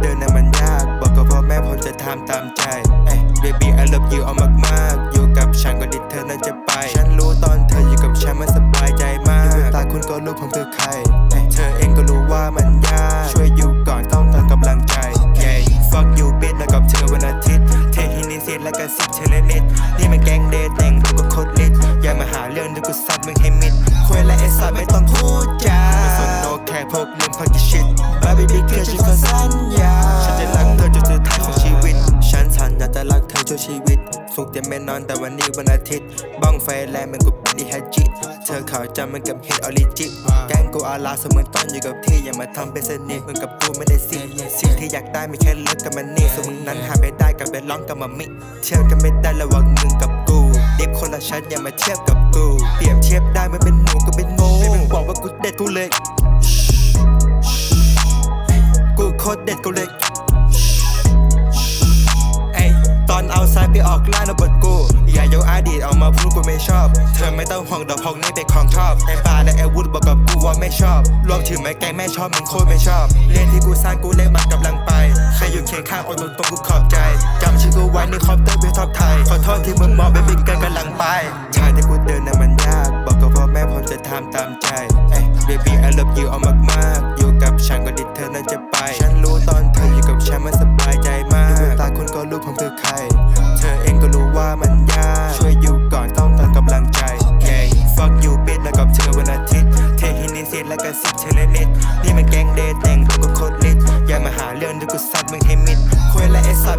เดินน่ะมันยาก บอกกับพ่อแม่ผมจะทำตามใจเอ้ย baby I love you เอามากๆ อยู่กับฉันก็ดิเธอนั้นจะไป ฉันรู้ตอนเธออยู่กับฉันมันสบายใจมากอยู่ตาคุณก็รู้ผมคือใครเอ้ยเธอเองก็รู้ว่ามันยาก ช่วยอยู่ก่อนต้องการกำลังใจ yeah fuck you bitch แล้วกับเธอวันอาทิตย์ เทฮินิสิตแล้วก็สิบเทเลนิด นี่มันแก๊งเดทแต่งตัวก็โคตรลิดอย่ามาหาเรื่องดูกูซัดมึงให้มิดคุยและไอ้สัตว์ไม่ต้องพูดจาไม่สนโนแค่พวกเรื่องพัก จะรักเธอชั่วชีวิต สุขเต็มไม่นอนแต่วันนี้วันอาทิตย์บ้องไฟแรงเหมันกูเป็นอีฮัจิเธอเข่าวจำมันกับเฮดออริจิแกงกูอาลาเสมือนตอนอยู่กับที่อย่ามาทำเป็นสนิทมึงกับกูไม่ได้สิสิ่งที่อยากได้ไม่แค่เลิกกับมันนี่ส่วนมึงนั้นหาไม่ได้กับไปร้องกับมามิเทียบกันไม่ได้ระหว่างมึงกับกูเดิฟคนละชั้นอย่ามาเทียบกับกู เปรียบเทียบได้ไม่เป็นหนูก็เป็นโง่ไม่มึงบอกว่ากูเด็ดกูเลย พี่ออกล่านบดกู อย่ายกอดีตออกมาพูดกูไม่ชอบ เธอไม่ต้องห่วงดอกพองนี่เป็นของชอบไอ้ปลาและไอ้วุฒบอกกับกูว่าไม่ชอบ รวมถึงไม่แกงแม่ชอบมึงโคตรไม่ชอบ เรียนที่กูสร้างกูเล่นมันกำลังไป ใครอยู่เคียงข้างอดนตรงกูขอบใจจำชื่อกูไว้ในคอปเตอร์เวทท็อปไทย ขอโทษที่มึงมองไปบิ๊กเกินกำลังไปทางที่กูเดินน่ะมันยาก บอกกับพ่อแม่ผมจะทำตามใจเอ้ย baby I love you เอามากๆอยู่กับฉันก็ดิเธอนั้นจะไป ฉันรู้ตอนเธออยู่กับฉันมันสบายใจมากตาคนก็รู้ผมเธอ เน็ตนี่มันแกงเดทแต่งตัวกูโคตรเล็ดอย่ามาหาเรื่องดูกูซัดมึงให้มิดคุยและไอ้สัส